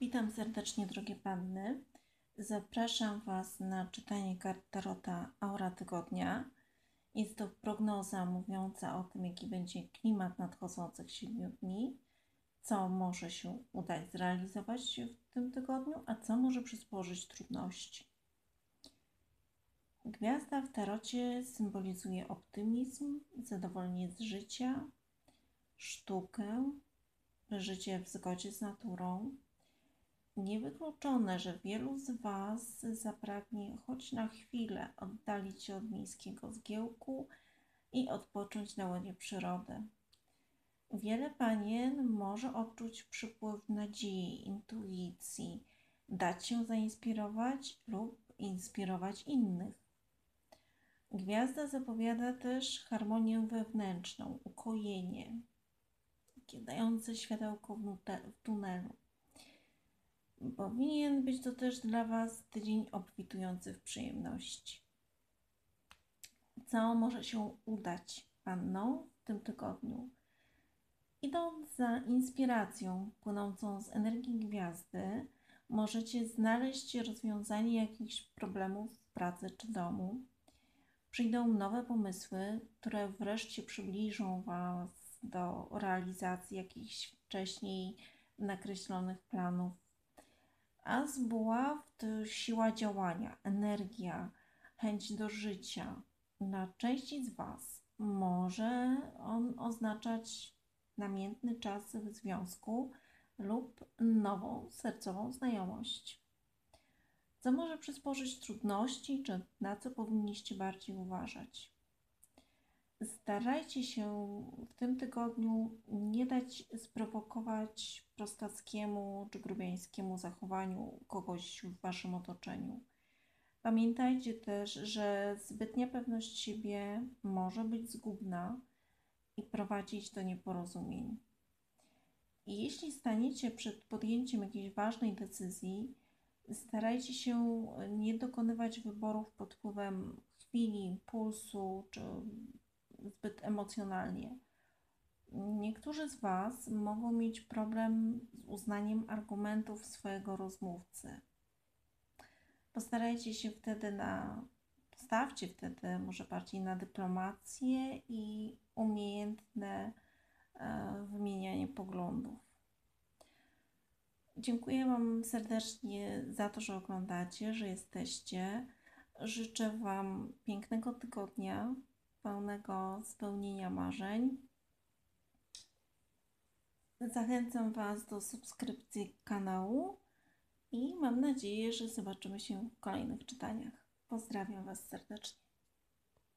Witam serdecznie, drogie panny. Zapraszam Was na czytanie kart Tarota Aura Tygodnia. Jest to prognoza mówiąca o tym, jaki będzie klimat nadchodzących siedmiu dni, co może się udać zrealizować w tym tygodniu, a co może przysporzyć trudności. Gwiazda w tarocie symbolizuje optymizm, zadowolenie z życia, sztukę, życie w zgodzie z naturą. Niewykluczone, że wielu z Was zapragnie choć na chwilę oddalić się od miejskiego zgiełku i odpocząć na łonie przyrody. Wiele panien może odczuć przypływ nadziei, intuicji, dać się zainspirować lub inspirować innych. Gwiazda zapowiada też harmonię wewnętrzną, ukojenie, dające światełko w tunelu. Powinien być to też dla Was tydzień obfitujący w przyjemności. Co może się udać Panną w tym tygodniu? Idąc za inspiracją płynącą z energii gwiazdy, możecie znaleźć rozwiązanie jakichś problemów w pracy czy domu. Przyjdą nowe pomysły, które wreszcie przybliżą Was do realizacji jakichś wcześniej nakreślonych planów. A z buław to siła działania, energia, chęć do życia. Dla części z Was może on oznaczać namiętny czas w związku lub nową sercową znajomość. Co może przysporzyć trudności, czy na co powinniście bardziej uważać? Starajcie się w tym tygodniu nie dać sprowokować prostackiemu czy grubiańskiemu zachowaniu kogoś w waszym otoczeniu. Pamiętajcie też, że zbytnia pewność siebie może być zgubna i prowadzić do nieporozumień. I jeśli staniecie przed podjęciem jakiejś ważnej decyzji, starajcie się nie dokonywać wyborów pod wpływem chwili, impulsu czy zbyt emocjonalnie. Niektórzy z Was mogą mieć problem z uznaniem argumentów swojego rozmówcy. Postarajcie się wtedy na, postawcie wtedy może bardziej na dyplomację i umiejętne e, wymienianie poglądów. Dziękuję Wam serdecznie za to, że oglądacie, że jesteście. Życzę Wam pięknego tygodnia, pełnego spełnienia marzeń. Zachęcam Was do subskrypcji kanału i mam nadzieję, że zobaczymy się w kolejnych czytaniach. Pozdrawiam Was serdecznie.